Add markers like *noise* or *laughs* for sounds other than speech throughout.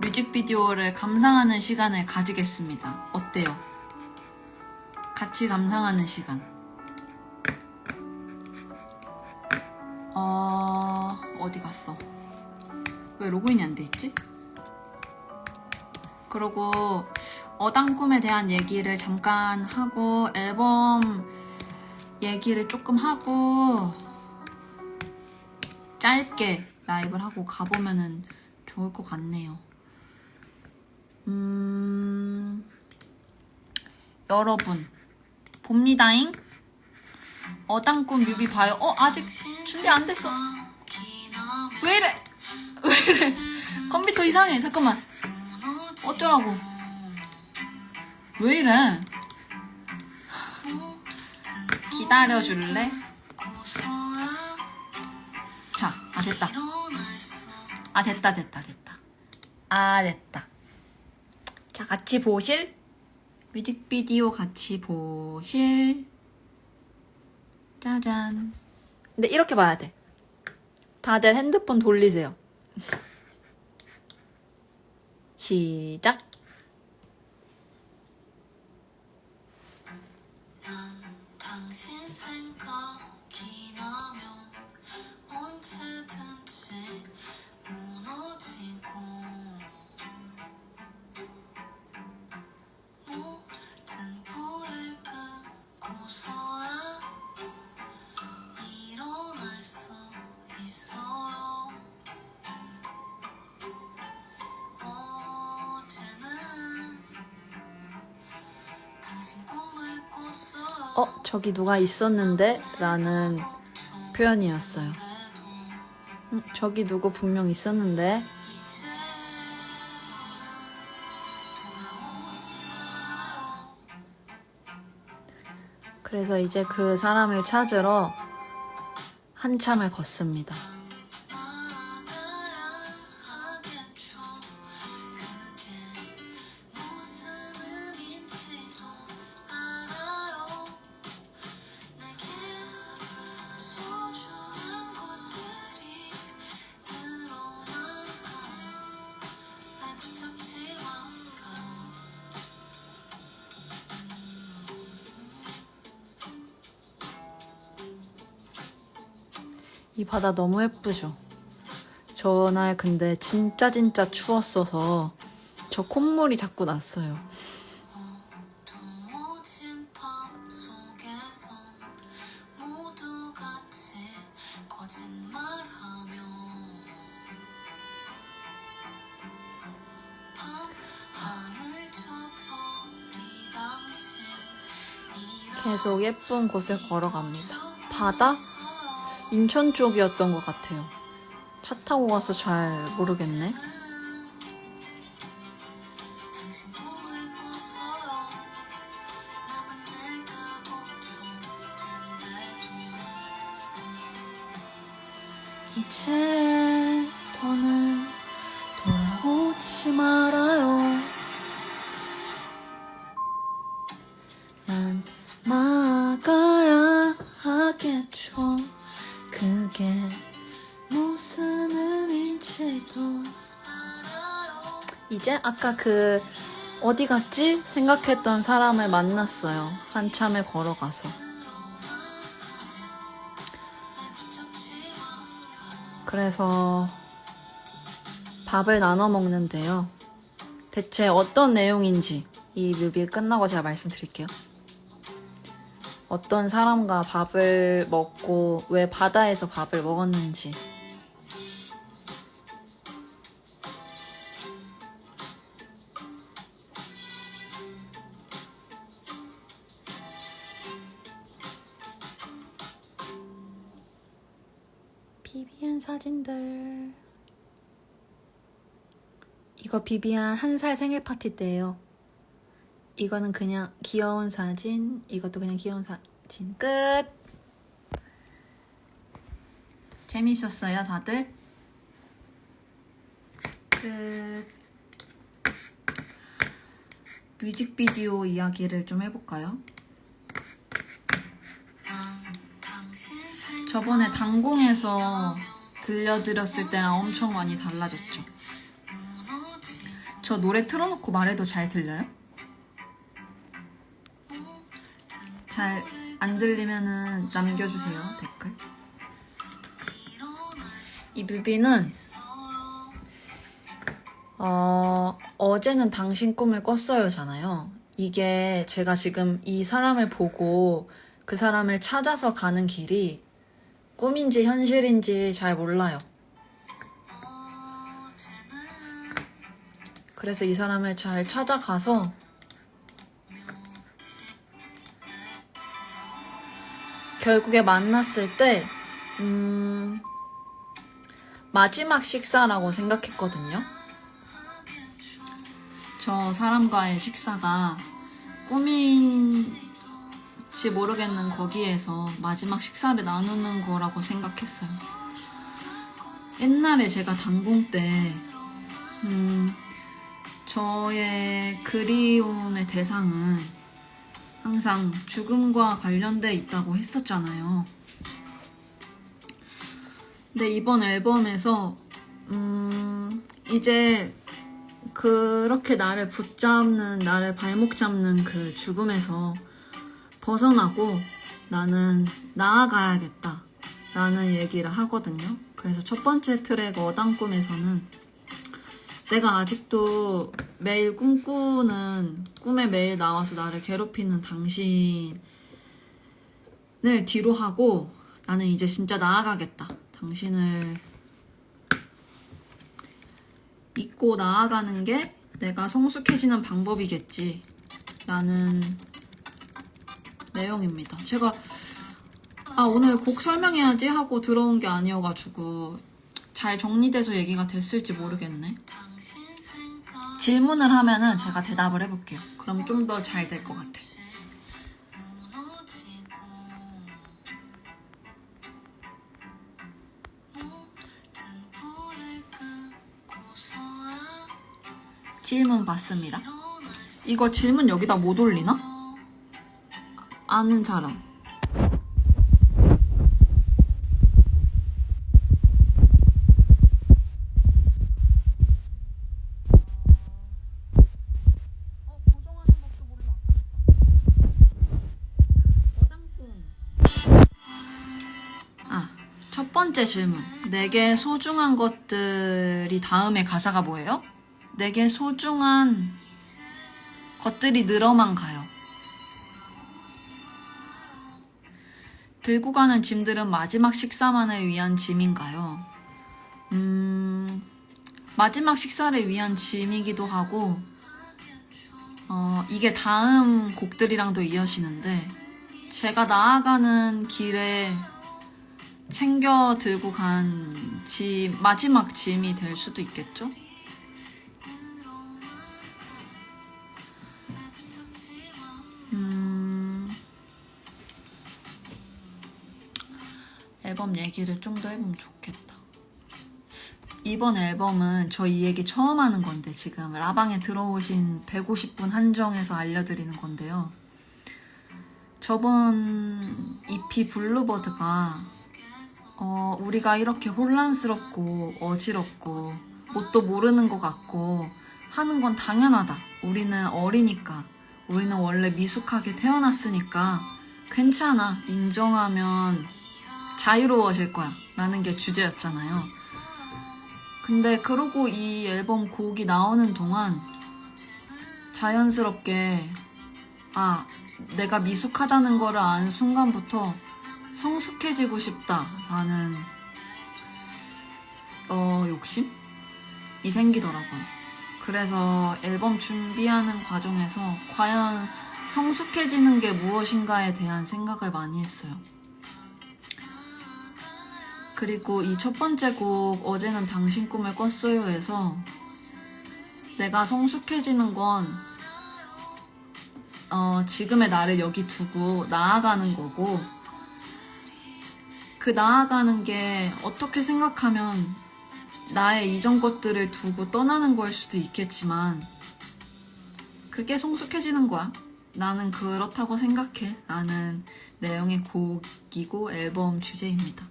뮤직비디오를 감상하는 시간을 가지겠습니다. 어때요? 같이 감상하는 시간. 어, 어디 갔어? 왜 로그인이 안 돼 있지? 그리고 어당 꿈에 대한 얘기를 잠깐 하고 앨범 얘기를 조금 하고 짧게 라이브를 하고 가보면은 좋을 것 같네요. 음, 여러분, 봅니다잉? 어당꿈 뮤비 봐요. 어, 아직 준비 안 됐어. 왜 이래? 왜 이래? 컴퓨터 이상해. 잠깐만. 어쩌라고? 왜 이래? 기다려줄래? 자, 아, 됐다. 아, 됐다, 됐다, 됐다. 아, 됐다. 자, 같이 보실? 뮤직비디오 같이 보실? 짜잔. 근데 이렇게 봐야 돼. 다들 핸드폰 돌리세요. *laughs* 시작. 당신 생각이 나면 언제든지 무너지고 끄고서야 일어날 수 있어요 어제는 당신 꿈을 꿨어요 어, 저기 누가 있었는데? 라는 표현이었어요. 음, 저기 누구 분명 있었는데? 그래서 이제 그 사람을 찾으러 한참을 걷습니다. 바다 너무 예쁘죠? 저날 근데 진짜 진짜 추웠어서 저 콧물이 자꾸 났어요. 계속 예쁜 곳을 걸어갑니다. 바다? 인천 쪽이었던 것 같아요. 차 타고 가서 잘 모르겠네. 무슨 의미인지도 이제 아까 그 어디 갔지? 생각했던 사람을 만났어요. 한참을 걸어가서. 그래서 밥을 나눠 먹는데요. 대체 어떤 내용인지 이 뮤비 끝나고 제가 말씀드릴게요. 어떤 사람과 밥을 먹고 왜 바다에서 밥을 먹었는지 비비안 사진들. 이거 비비안 한 살 생일 파티 때예요. 이거는 그냥 귀여운 사진, 이것도 그냥 귀여운 사진. 끝. 재밌었어요, 다들? 끝. 뮤직비디오 이야기를 좀 해볼까요? 저번에 당공에서 들려드렸을 때랑 엄청 많이 달라졌죠. 저 노래 틀어놓고 말해도 잘 들려요? 잘 안 들리면은 남겨주세요 댓글. 이 뮤비는 어 어제는 당신 꿈을 꿨어요잖아요. 이게 제가 지금 이 사람을 보고 그 사람을 찾아서 가는 길이 꿈인지 현실인지 잘 몰라요. 그래서 이 사람을 잘 찾아가서 결국에 만났을 때, 음, 마지막 식사라고 생각했거든요. 저 사람과의 식사가 꿈인지 모르겠는 거기에서 마지막 식사를 나누는 거라고 생각했어요. 옛날에 제가 단공 때, 음, 저의 그리움의 대상은 항상 죽음과 관련돼 있다고 했었잖아요. 근데 이번 앨범에서 음, 이제 그렇게 나를 붙잡는 나를 발목 잡는 그 죽음에서 벗어나고 나는 나아가야겠다 라는 얘기를 하거든요. 그래서 첫 번째 트랙 어당 꿈에서는 내가 아직도 매일 꿈꾸는 꿈에 매일 나와서 나를 괴롭히는 당신을 뒤로 하고 나는 이제 진짜 나아가겠다. 당신을 잊고 나아가는 게 내가 성숙해지는 방법이겠지. 라는 내용입니다. 제가 아 오늘 곡 설명해야지 하고 들어온 게 아니어가지고 잘 정리돼서 얘기가 됐을지 모르겠네. 질문을 하면은 제가 대답을 해볼게요. 그럼 좀 더 잘 될 것 같아. 질문 받습니다. 이거 질문 여기다 못 올리나? 아는 사람. 번째 질문. 내게 소중한 것들이 다음에 가사가 뭐예요? 내게 소중한 것들이 늘어만 가요. 들고 가는 짐들은 마지막 식사만을 위한 짐인가요? 음, 마지막 식사를 위한 짐이기도 하고, 어, 이게 다음 곡들이랑도 이어지는데, 제가 나아가는 길에 챙겨 들고 간 짐, 마지막 짐이 될 수도 있겠죠? 음, 앨범 얘기를 좀 더 해보면 좋겠다. 이번 앨범은 저 이 얘기 처음 하는 건데 지금 라방에 들어오신 150분 한정해서 알려드리는 건데요. 저번 EP 블루버드가 어, 우리가 이렇게 혼란스럽고 어지럽고 뭣도 모르는 것 같고 하는 건 당연하다. 우리는 어리니까. 우리는 원래 미숙하게 태어났으니까 괜찮아. 인정하면 자유로워질 거야. 라는 게 주제였잖아요. 근데 그러고 이 앨범 곡이 나오는 동안 자연스럽게 아, 내가 미숙하다는 거를 안 순간부터 성숙해지고 싶다라는 어, 욕심이 생기더라고요. 그래서 앨범 준비하는 과정에서 과연 성숙해지는 게 무엇인가에 대한 생각을 많이 했어요. 그리고 이 첫 번째 곡 어제는 당신 꿈을 꿨어요에서 내가 성숙해지는 건 어, 지금의 나를 여기 두고 나아가는 거고 그 나아가는 게 어떻게 생각하면 나의 이전 것들을 두고 떠나는 걸 수도 있겠지만 그게 성숙해지는 거야. 나는 그렇다고 생각해. 라는 내용의 곡이고 앨범 주제입니다.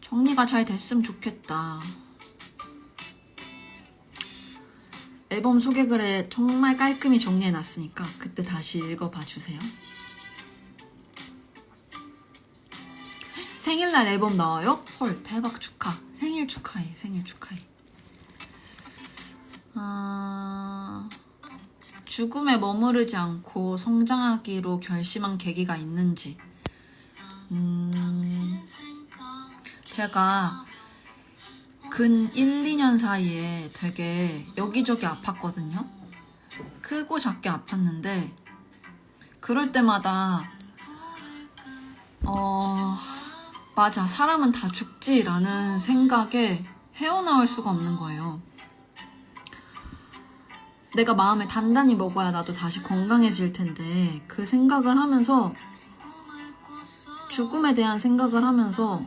정리가 잘 됐으면 좋겠다. 앨범 소개글에 정말 깔끔히 정리해놨으니까 그때 다시 읽어봐 주세요. 생일날 앨범 나와요? 헐 대박 축하. 생일 축하해. 생일 축하해. 아... 죽음에 머무르지 않고 성장하기로 결심한 계기가 있는지. 음... 제가 근 1, 2년 사이에 되게 여기저기 아팠거든요. 크고 작게 아팠는데 그럴 때마다 어 맞아 사람은 다 죽지라는 생각에 헤어나올 수가 없는 거예요. 내가 마음을 단단히 먹어야 나도 다시 건강해질 텐데 그 생각을 하면서 죽음에 대한 생각을 하면서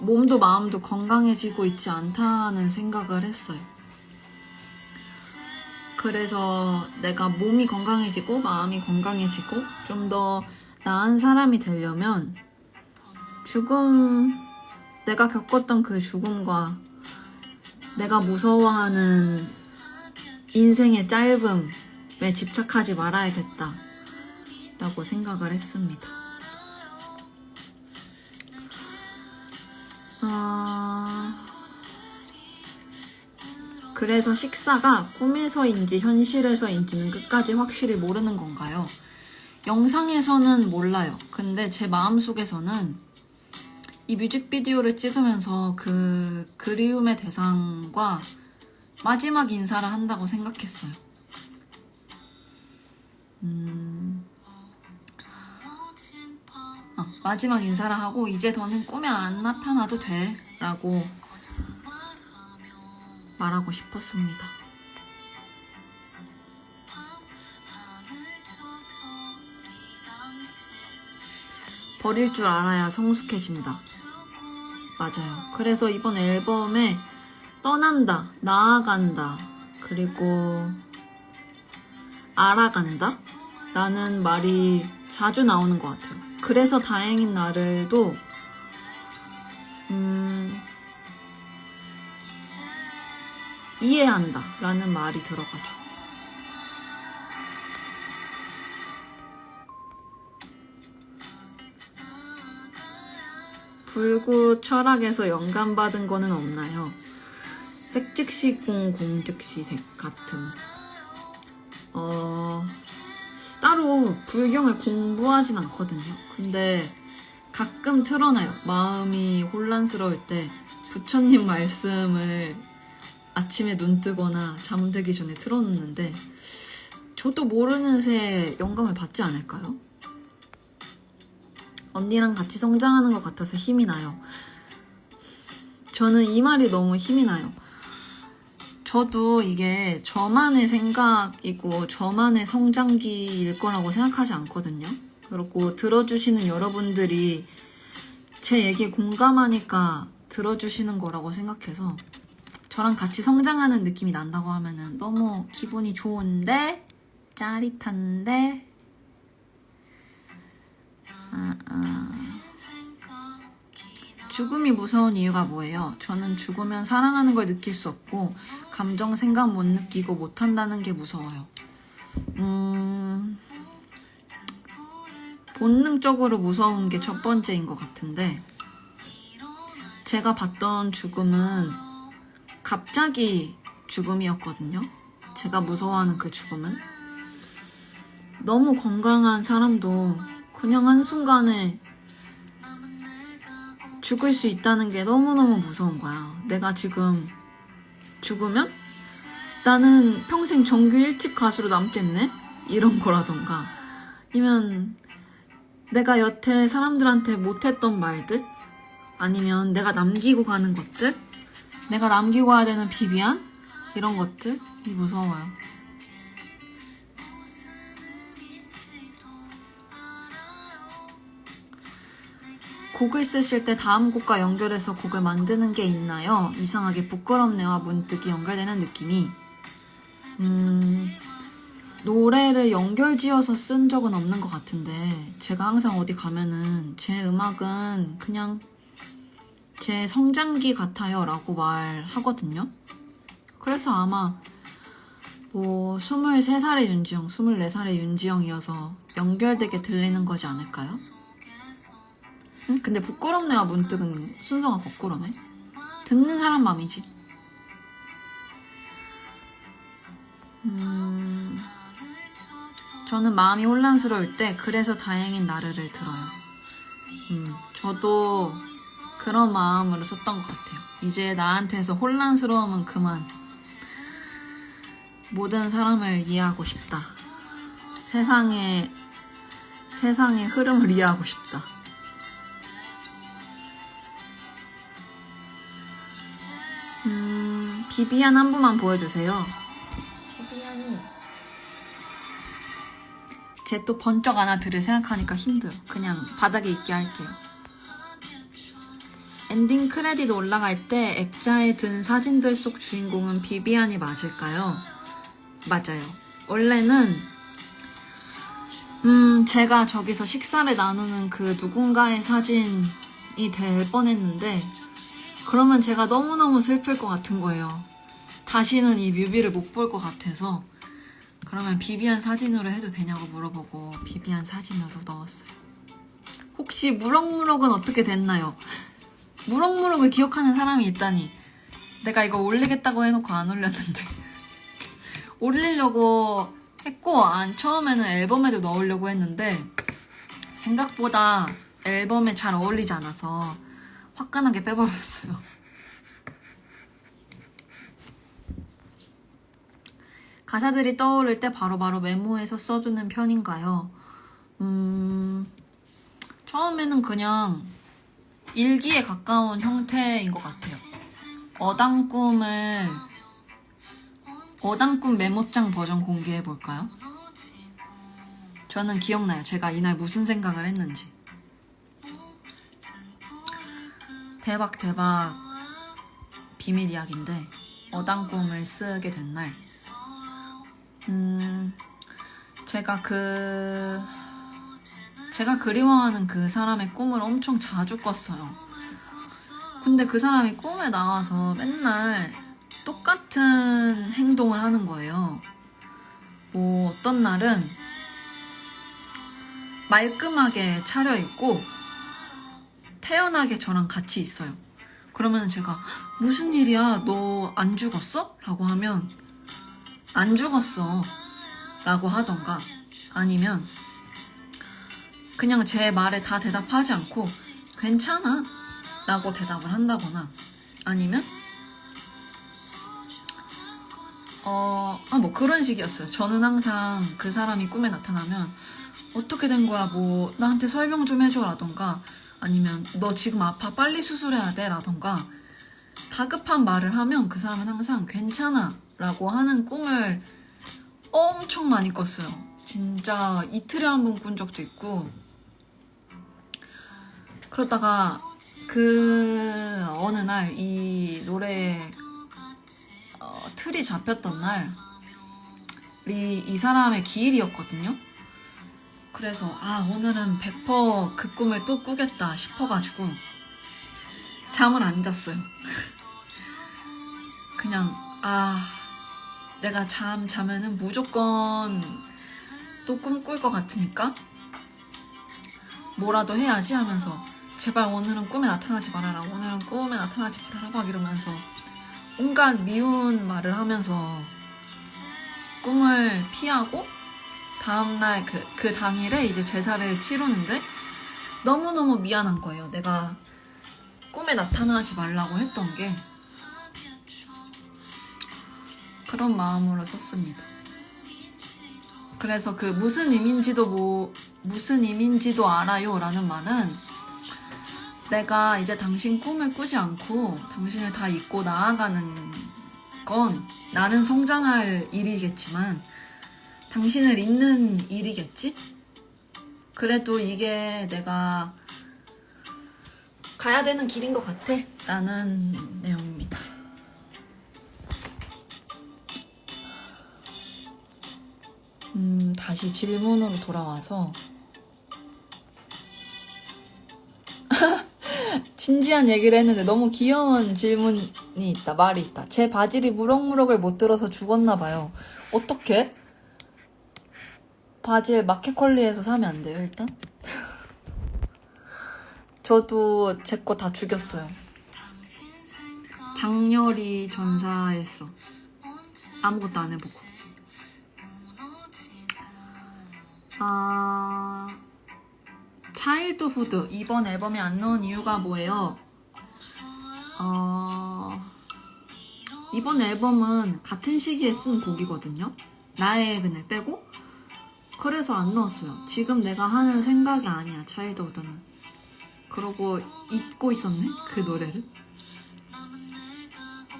몸도 마음도 건강해지고 있지 않다는 생각을 했어요. 그래서 내가 몸이 건강해지고 마음이 건강해지고 좀 더 나은 사람이 되려면 죽음, 내가 겪었던 그 죽음과 내가 무서워하는 인생의 짧음에 집착하지 말아야겠다. 라고 생각을 했습니다. 아... 그래서 식사가 꿈에서인지 현실에서인지는 끝까지 확실히 모르는 건가요? 영상에서는 몰라요. 근데 제 마음속에서는 이 뮤직비디오를 찍으면서 그 그리움의 대상과 마지막 인사를 한다고 생각했어요. 음, 아, 마지막 인사를 하고 이제 더는 꿈에 안 나타나도 돼 라고 말하고 싶었습니다. 버릴 줄 알아야 성숙해진다. 맞아요. 그래서 이번 앨범에 떠난다, 나아간다, 그리고 알아간다? 라는 말이 자주 나오는 것 같아요. 그래서 다행인 나를도, 음, 이해한다. 라는 말이 들어가죠. 불구 철학에서 영감받은 거는 없나요? 색즉시공 공즉시색 같은 어 따로 불경을 공부하진 않거든요 근데 가끔 틀어놔요 마음이 혼란스러울 때 부처님 말씀을 아침에 눈 뜨거나 잠들기 전에 틀어놓는데 저도 모르는 새에 영감을 받지 않을까요? 언니랑 같이 성장하는 것 같아서 힘이 나요 저는 이 말이 너무 힘이 나요 저도 이게 저만의 생각이고 저만의 성장기일 거라고 생각하지 않거든요. 그렇고 들어주시는 여러분들이 제 얘기에 공감하니까 들어주시는 거라고 생각해서 저랑 같이 성장하는 느낌이 난다고 하면은 너무 기분이 좋은데 짜릿한데 아, 아. 죽음이 무서운 이유가 뭐예요? 저는 죽으면 사랑하는 걸 느낄 수 없고 감정 생각 못 느끼고 못 한다는 게 무서워요. 음, 본능적으로 무서운 게 첫 번째인 것 같은데 제가 봤던 죽음은 갑자기 죽음이었거든요. 제가 무서워하는 그 죽음은 너무 건강한 사람도 그냥 한순간에 죽을 수 있다는 게 너무너무 무서운 거야. 내가 지금 죽으면 나는 평생 정규 1집 가수로 남겠네? 이런 거라던가. 아니면 내가 여태 사람들한테 못했던 말들? 아니면 내가 남기고 가는 것들? 내가 남기고 가야 되는 비비안? 이런 것들이 무서워요. 곡을 쓰실 때 다음 곡과 연결해서 곡을 만드는 게 있나요? 이상하게 부끄럽네와 문득이 연결되는 느낌이. 음, 노래를 연결지어서 쓴 적은 없는 것 같은데, 제가 항상 어디 가면은 제 음악은 그냥 제 성장기 같아요 라고 말하거든요. 그래서 아마 뭐 23살의 윤지영, 24살의 윤지영이어서 연결되게 들리는 거지 않을까요? 응? 근데 부끄럽네요. 문득은 순서가 거꾸로네. 듣는 사람 맘이지. 음, 저는 마음이 혼란스러울 때 그래서 다행인 나르를 들어요. 음, 저도 그런 마음으로 썼던 것 같아요. 이제 나한테서 혼란스러움은 그만. 모든 사람을 이해하고 싶다. 세상의 세상의 흐름을 이해하고 싶다. 음, 비비안 한 분만 보여주세요. 비비안이 쟤 또 번쩍 안아 들을 생각하니까 힘들어. 그냥 바닥에 있게 할게요. 엔딩 크레딧 올라갈 때 액자에 든 사진들 속 주인공은 비비안이 맞을까요? 맞아요. 원래는 음 제가 저기서 식사를 나누는 그 누군가의 사진이 될 뻔했는데 그러면 제가 너무너무 슬플 것 같은 거예요. 다시는 이 뮤비를 못 볼 것 같아서 그러면 비비안 사진으로 해도 되냐고 물어보고 비비안 사진으로 넣었어요. 혹시 무럭무럭은 어떻게 됐나요? 무럭무럭을 기억하는 사람이 있다니. 내가 이거 올리겠다고 해놓고 안 올렸는데. *laughs* 올리려고 했고, 안, 처음에는 앨범에도 넣으려고 했는데, 생각보다 앨범에 잘 어울리지 않아서 화끈하게 빼버렸어요. 가사들이 떠오를 때 바로 바로 메모해서 써주는 편인가요? 음, 처음에는 그냥 일기에 가까운 형태인 것 같아요. 어당꿈을 어당꿈 메모장 버전 공개해 볼까요? 저는 기억나요. 제가 이날 무슨 생각을 했는지. 대박 대박 비밀 이야기인데 어당꿈을 쓰게 된 날. 음, 제가 그 제가 그리워하는 그 사람의 꿈을 엄청 자주 꿨어요. 근데 그 사람이 꿈에 나와서 맨날 똑같은 행동을 하는 거예요. 뭐 어떤 날은 말끔하게 차려입고 태연하게 저랑 같이 있어요. 그러면 제가 무슨 일이야? 너 안 죽었어? 라고 하면 안 죽었어. 라고 하던가 아니면 그냥 제 말에 다 대답하지 않고 괜찮아 라고 대답을 한다거나 아니면 어, 아, 뭐 그런 식이었어요. 저는 항상 그 사람이 꿈에 나타나면 어떻게 된 거야 뭐 나한테 설명 좀 해줘 라던가 아니면 너 지금 아파 빨리 수술해야 돼 라던가 다급한 말을 하면 그 사람은 항상 괜찮아 라고 하는 꿈을 엄청 많이 꿨어요. 진짜 이틀에 한 번 꾼 적도 있고 그러다가 그 어느 날 이 노래 어, 틀이 잡혔던 날이 이 사람의 기일이었거든요. 그래서 아 오늘은 100%그 꿈을 또 꾸겠다 싶어가지고 잠을 안 잤어요. *laughs* 그냥 아 내가 잠 자면은 무조건 또 꿈꿀 것 같으니까 뭐라도 해야지 하면서 제발 오늘은 꿈에 나타나지 말아라 오늘은 꿈에 나타나지 말아라 막 이러면서 온갖 미운 말을 하면서 꿈을 피하고 다음날 그, 그 당일에 이제 제사를 치르는데 너무너무 미안한 거예요. 내가 꿈에 나타나지 말라고 했던 게 그런 마음으로 썼습니다. 그래서 그 무슨 의미인지도 뭐 무슨 의미인지도 알아요 라는 말은 내가 이제 당신 꿈을 꾸지 않고 당신을 다 잊고 나아가는 건 나는 성장할 일이겠지만 당신을 잊는 일이겠지? 그래도 이게 내가 가야 되는 길인 것 같아 라는 내용입니다. 음, 다시 질문으로 돌아와서 *laughs* 진지한 얘기를 했는데 너무 귀여운 질문이 있다, 말이 있다. 제 바질이 무럭무럭을 못 들어서 죽었나 봐요. 어떻게? 바질 마켓컬리에서 사면 안 돼요, 일단? 저도 제 거 다 죽였어요. 장렬히 전사했어. 아무것도 안 해보고. 아, 차일드후드 이번 앨범에 안 넣은 이유가 뭐예요? 어, 이번 앨범은 같은 시기에 쓴 곡이거든요. 나의 그늘 빼고. 그래서 안 넣었어요. 지금 내가 하는 생각이 아니야, 차일드후드는. 그러고 잊고 있었네, 그 노래를.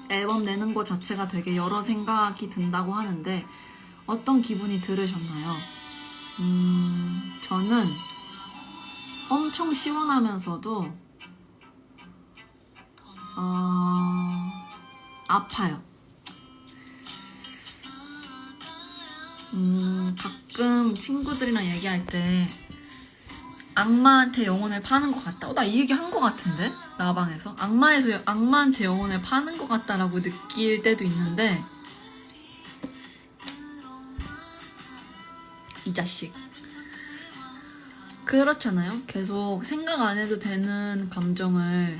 앨범 내는 것 자체가 되게 여러 생각이 든다고 하는데, 어떤 기분이 들으셨나요? 음, 저는 엄청 시원하면서도, 어, 아파요. 음, 가끔 친구들이랑 얘기할 때 악마한테 영혼을 파는 것 같다. 어, 나 이 얘기 한 것 같은데? 라방에서. 악마에서 악마한테 영혼을 파는 것 같다라고 느낄 때도 있는데 이 자식. 그렇잖아요. 계속 생각 안 해도 되는 감정을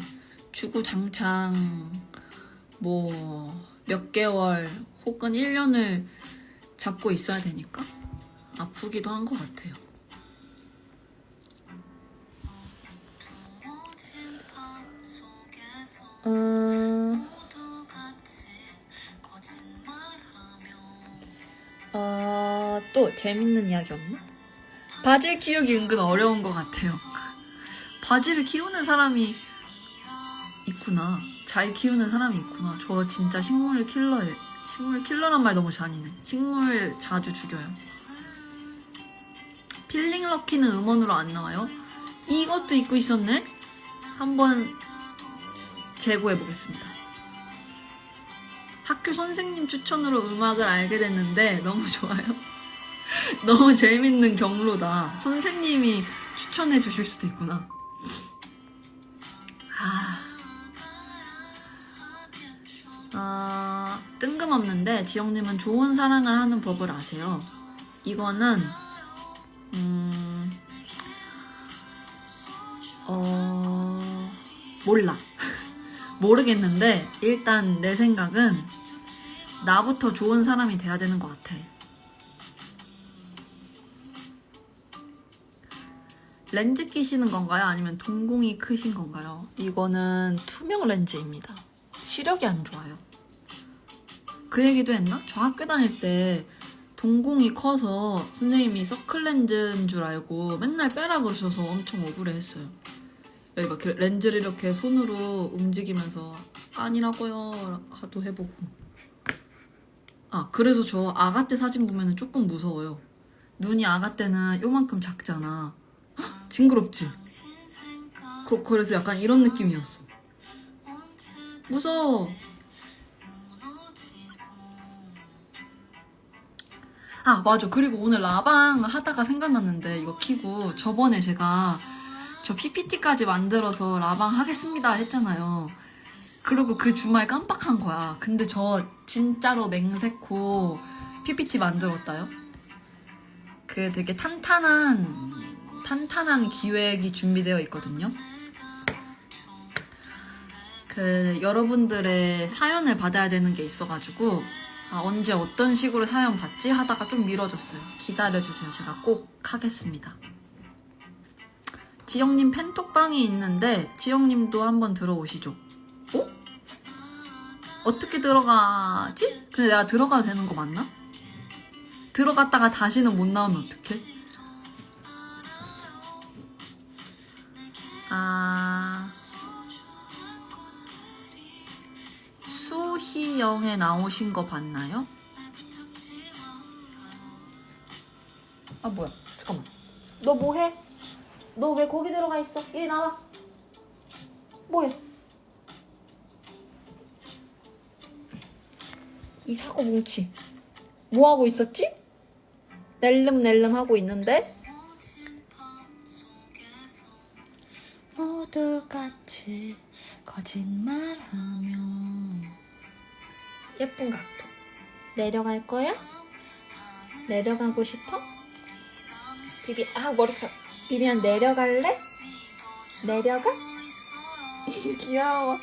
주구장창 뭐 몇 개월 혹은 1년을 잡고 있어야 되니까 아프기도 한 것 같아요. 음, 어, 또 재밌는 이야기 없나? 바질 키우기 은근 어려운 것 같아요. 바질을 키우는 사람이 있구나. 잘 키우는 사람이 있구나. 저 진짜 식물 킬러예요. 식물 킬러란 말 너무 잔인해. 식물 자주 죽여요. 필링 럭키는 음원으로 안 나와요? 이것도 입고 있었네? 한번 재고해 보겠습니다. 학교 선생님 추천으로 음악을 알게 됐는데 너무 좋아요. *laughs* 너무 재밌는 경로다. 선생님이 추천해 주실 수도 있구나. 아. 아, 뜬금없는데 지영님은 좋은 사랑을 하는 법을 아세요. 이거는 음, 어, 몰라. *laughs* 모르겠는데 일단 내 생각은 나부터 좋은 사람이 돼야 되는 것 같아. 렌즈 끼시는 건가요? 아니면 동공이 크신 건가요? 이거는 투명 렌즈입니다. 시력이 안 좋아요. 그 얘기도 했나? 저 학교 다닐 때 동공이 커서 선생님이 서클 렌즈인 줄 알고 맨날 빼라 그러셔서 엄청 억울해 했어요. 여기 막 이렇게 렌즈를 이렇게 손으로 움직이면서 아니라고요 하도 해보고. 아, 그래서 저 아가 때 사진 보면 조금 무서워요. 눈이 아가 때는 요만큼 작잖아. 헉, 징그럽지? 그, 그래서 약간 이런 느낌이었어. 무서워. 아, 맞아. 그리고 오늘 라방 하다가 생각났는데, 이거 키고, 저번에 제가 저 PPT까지 만들어서 라방 하겠습니다 했잖아요. 그리고 그 주말 깜빡한 거야. 근데 저 진짜로 맹세코 PPT 만들었다요? 그 되게 탄탄한, 탄탄한 기획이 준비되어 있거든요. 그 여러분들의 사연을 받아야 되는 게 있어가지고 아, 언제 어떤 식으로 사연 받지 하다가 좀 미뤄졌어요. 기다려주세요. 제가 꼭 하겠습니다. 지영님 팬톡방이 있는데 지영님도 한번 들어오시죠. 어? 어떻게 들어가지? 근데 내가 들어가도 되는 거 맞나? 들어갔다가 다시는 못 나오면 어떡해? 아... 수희영에 나오신 거 봤나요? 아 뭐야 잠깐만 너 뭐해? 너 왜 거기 들어가 있어? 이리 나와 뭐해? 이 사고 뭉치 뭐 하고 있었지? 낼름낼름 하고 있는데 모두 같이 거짓말하며 예쁜 각도 내려갈 거야? 내려가고 싶어? 비비, 아, 머리카락. 비비안 내려갈래? 내려가? *laughs* 귀여워.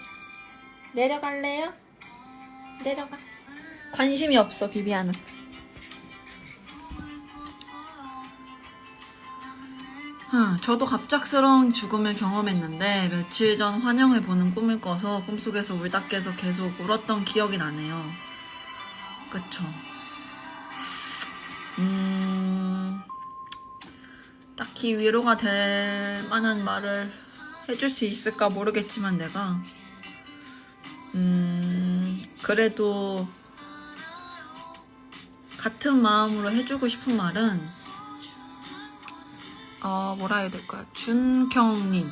내려갈래요? 내려가. 관심이 없어, 비비안은. 아, 저도 갑작스러운 죽음을 경험했는데 며칠 전 환영을 보는 꿈을 꿔서 꿈속에서 울다 깨서 계속 울었던 기억이 나네요. 그쵸. 음, 딱히 위로가 될 만한 말을 해줄 수 있을까 모르겠지만 내가, 음, 그래도 같은 마음으로 해주고 싶은 말은, 어, 뭐라 해야 될까요? 준경님.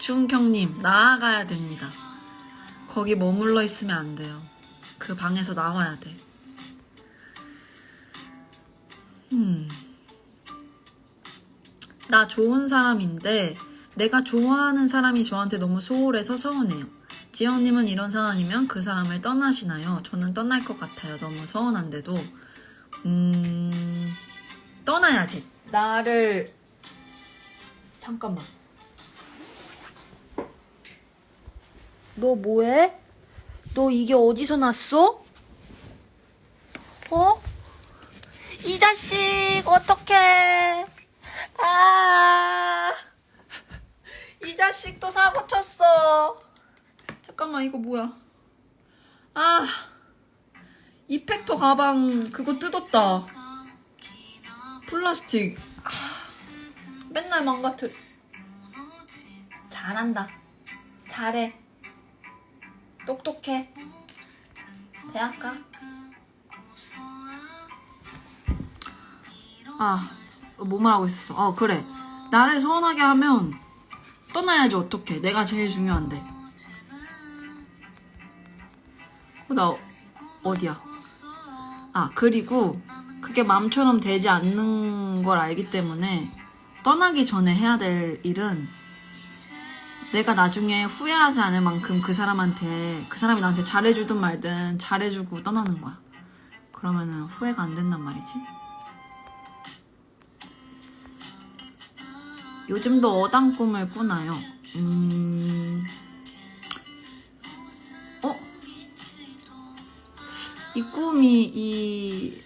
준경님, 나아가야 됩니다. 거기 머물러 있으면 안 돼요. 그 방에서 나와야 돼. 음. 나 좋은 사람인데, 내가 좋아하는 사람이 저한테 너무 소홀해서 서운해요. 지영님은 이런 상황이면 그 사람을 떠나시나요? 저는 떠날 것 같아요. 너무 서운한데도. 음, 떠나야지. 나를 잠깐만. 너 뭐해? 너 이게 어디서 났어? 어? 이 자식 어떡해? 아, 이 자식 또 사고 쳤어. 잠깐만 이거 뭐야? 아, 이펙터 가방 그거 뜯었다. 플라스틱. 맨날 망가뜨. 잘한다. 잘해. 똑똑해. 대학 가. 아, 뭐 말 하고 있었어. 어, 그래. 나를 서운하게 하면 떠나야지, 어떡해. 내가 제일 중요한데. 어, 나 어디야? 아, 그리고 그게 마음처럼 되지 않는 걸 알기 때문에 떠나기 전에 해야 될 일은 내가 나중에 후회하지 않을 만큼 그 사람한테 그 사람이 나한테 잘해주든 말든 잘해주고 떠나는 거야. 그러면은 후회가 안 된단 말이지. 요즘도 어당 꿈을 꾸나요? 음. 어? 이 꿈이 이,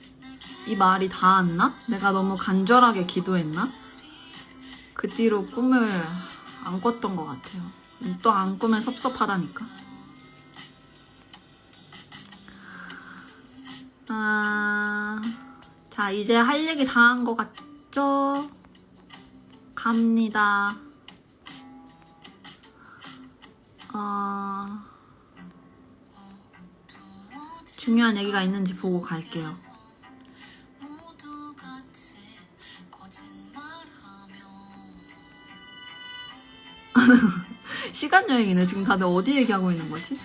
이 말이 닿았나? 내가 너무 간절하게 기도했나? 그 뒤로 꿈을 안 꿨던 것 같아요. 또 안 꾸면 섭섭하다니까. 아, 자, 이제 할 얘기 다 한 것 같죠? 갑니다. 어, 중요한 얘기가 있는지 보고 갈게요. *laughs* 시간 여행이네. 지금 다들 어디 얘기하고 있는 거지?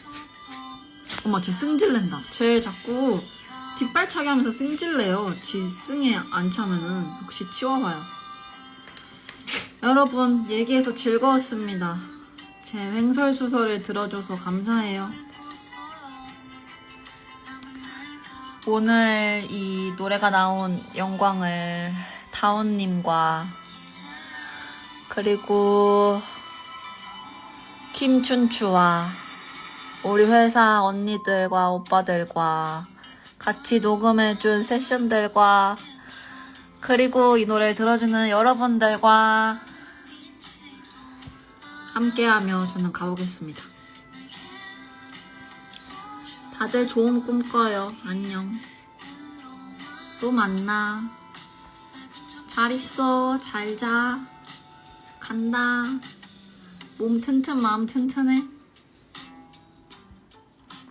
엄마, 쟤 승질낸다. 쟤 자꾸 뒷발차기 하면서 승질내요. 지 승에 안 차면은. 역시 치워봐요. 여러분, 얘기해서 즐거웠습니다. 제 횡설수설을 들어줘서 감사해요. 오늘 이 노래가 나온 영광을 다운님과 그리고 김춘추와 우리 회사 언니들과 오빠들과 같이 녹음해준 세션들과 그리고 이 노래 들어주는 여러분들과 함께하며 저는 가보겠습니다. 다들 좋은 꿈 꿔요. 안녕. 또 만나. 잘 있어. 잘 자. 간다. 몸 튼튼, 마음 튼튼해.